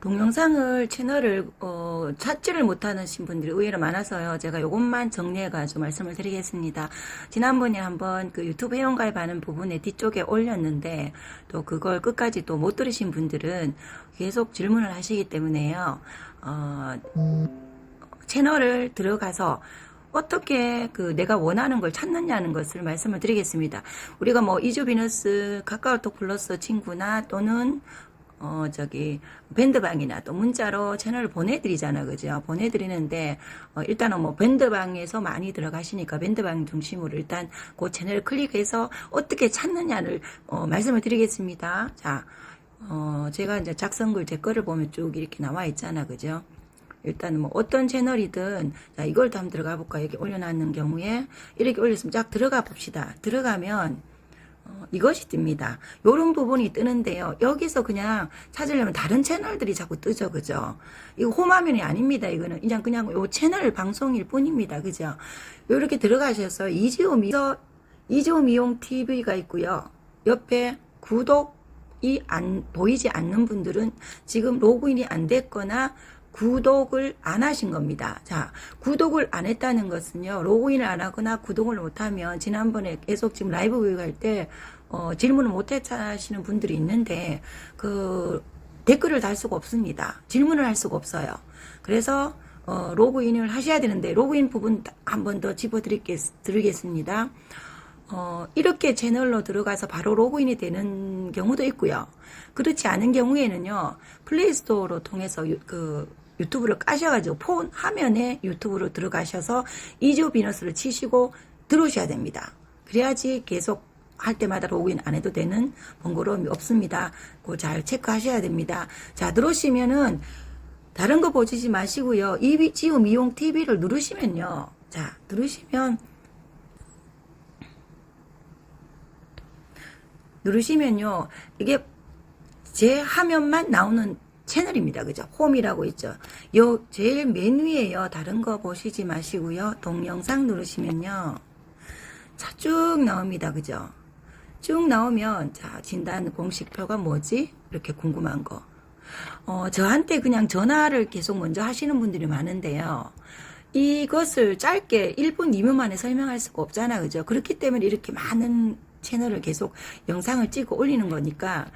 동영상을 채널을 어, 찾지를 못하는 분들이 의외로 많아서요. 제가 이것만 정리해가지고 말씀을 드리겠습니다. 지난번에 한번 그 유튜브 회원가입하는 부분에 뒤쪽에 올렸는데 또 그걸 끝까지 또 못 들으신 분들은 계속 질문을 하시기 때문에요. 어, 채널을 들어가서 어떻게 그 내가 원하는 걸 찾느냐는 것을 말씀을 드리겠습니다. 우리가 뭐 이주 비너스 카카오톡 플러스 친구나 또는 어 저기 밴드방이나 또 문자로 채널을 보내드리잖아 그죠? 보내드리는데 어 일단은 뭐 밴드방에서 많이 들어가시니까 밴드방 중심으로 일단 그 채널을 클릭해서 어떻게 찾느냐를 어 말씀을 드리겠습니다. 자 어, 제가 이제 작성글 제 거를 보면 쭉 이렇게 나와 있잖아 그죠? 일단은 뭐 어떤 채널이든 자 이걸 도 한번 들어가 볼까? 여기 올려놨는 경우에 이렇게 올렸으면 쫙 들어가 봅시다. 들어가면 어, 이것이 뜹니다. 요런 부분이 뜨는데요. 여기서 그냥 찾으려면 다른 채널들이 자꾸 뜨죠. 그죠? 이거 홈화면이 아닙니다. 이거는 그냥 그냥 요 채널 방송일 뿐입니다. 그죠? 요렇게 들어가셔서 이지오 미서 이지오 미용 TV가 있고요. 옆에 구독 이 안 보이지 않는 분들은 지금 로그인이 안 됐거나 구독을 안 하신 겁니다. 자, 구독을 안 했다는 것은요, 로그인을 안 하거나 구독을 못하면, 지난번에 계속 지금 라이브 교육할 때, 어, 질문을 못 하시는 분들이 있는데, 그, 댓글을 달 수가 없습니다. 질문을 할 수가 없어요. 그래서, 어, 로그인을 하셔야 되는데, 로그인 부분 한 번더 집어드리겠습니다. 어, 이렇게 채널로 들어가서 바로 로그인이 되는 경우도 있고요. 그렇지 않은 경우에는요, 플레이스토어로 통해서 유, 그 유튜브를 까셔가지고 폰 화면에 유튜브로 들어가셔서 이주 비너스를 치시고 들어오셔야 됩니다. 그래야지 계속 할 때마다 로그인 안 해도 되는 번거로움이 없습니다. 그거 잘 체크하셔야 됩니다. 자, 들어오시면은 다른 거 보시지 마시고요. 이지우 미용 TV를 누르시면요. 자, 누르시면 누르시면요. 이게 제 화면만 나오는 채널입니다. 그죠? 홈이라고 있죠. 요 제일 맨 위에요. 다른 거 보시지 마시고요. 동영상 누르시면요. 자, 쭉 나옵니다. 그죠? 쭉 나오면 자, 진단 공식표가 뭐지? 이렇게 궁금한 거. 어, 저한테 그냥 전화를 계속 먼저 하시는 분들이 많은데요. 이것을 짧게 1분, 2분 만에 설명할 수가 없잖아. 그죠? 그렇기 때문에 이렇게 많은 채널을 계속 영상을 찍어 올리는 거니까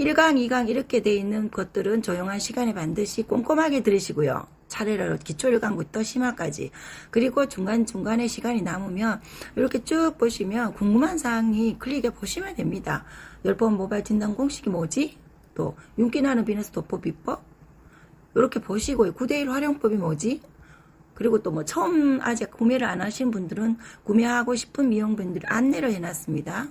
1강, 2강 이렇게 돼 있는 것들은 조용한 시간에 반드시 꼼꼼하게 들으시고요. 차례로 기초 1강부터 심화까지. 그리고 중간중간에 시간이 남으면 이렇게 쭉 보시면 궁금한 사항이 클릭해 보시면 됩니다. 10번 모바일 진단 공식이 뭐지? 또 윤기 나는 비너스 도포 비법? 이렇게 보시고 9대1 활용법이 뭐지? 그리고 또 뭐 처음 아직 구매를 안 하신 분들은 구매하고 싶은 미용분들 안내를 해놨습니다.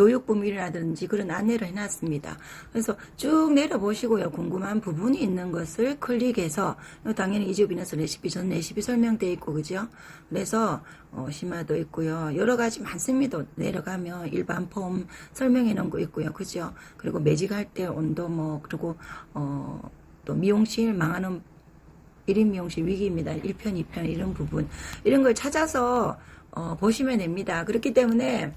교육부밀이라든지 그런 안내를 해놨습니다. 그래서 쭉 내려보시고요. 궁금한 부분이 있는 것을 클릭해서 당연히 이주비너스 레시피 전 레시피 설명되어 있고 그죠? 그래서 어, 심화도 있고요. 여러 가지 많습니다. 내려가면 일반 폼 설명해 놓은 거 있고요. 그죠? 그리고 매직할 때 온도 뭐 그리고 어, 또 미용실 망하는 1인 미용실 위기입니다. 1편, 2편 이런 부분 이런 걸 찾아서 어, 보시면 됩니다. 그렇기 때문에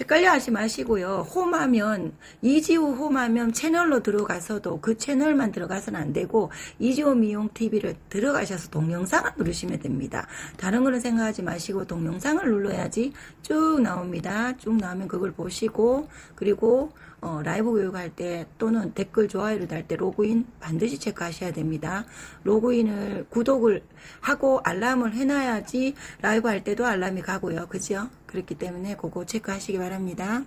헷갈려 하지 마시고요. 홈하면 이지우 홈하면 채널로 들어가서도 그 채널만 들어가서는 안 되고 이지우 미용 TV를 들어가셔서 동영상을 누르시면 됩니다. 다른 거는 생각하지 마시고 동영상을 눌러야지 쭉 나옵니다. 쭉 나오면 그걸 보시고 그리고 어, 라이브 교육할 때 또는 댓글 좋아요를 달 때 로그인 반드시 체크하셔야 됩니다. 로그인을 구독을 하고 알람을 해놔야지 라이브 할 때도 알람이 가고요. 그죠? 그렇기 때문에 그거 체크하시기 바랍니다.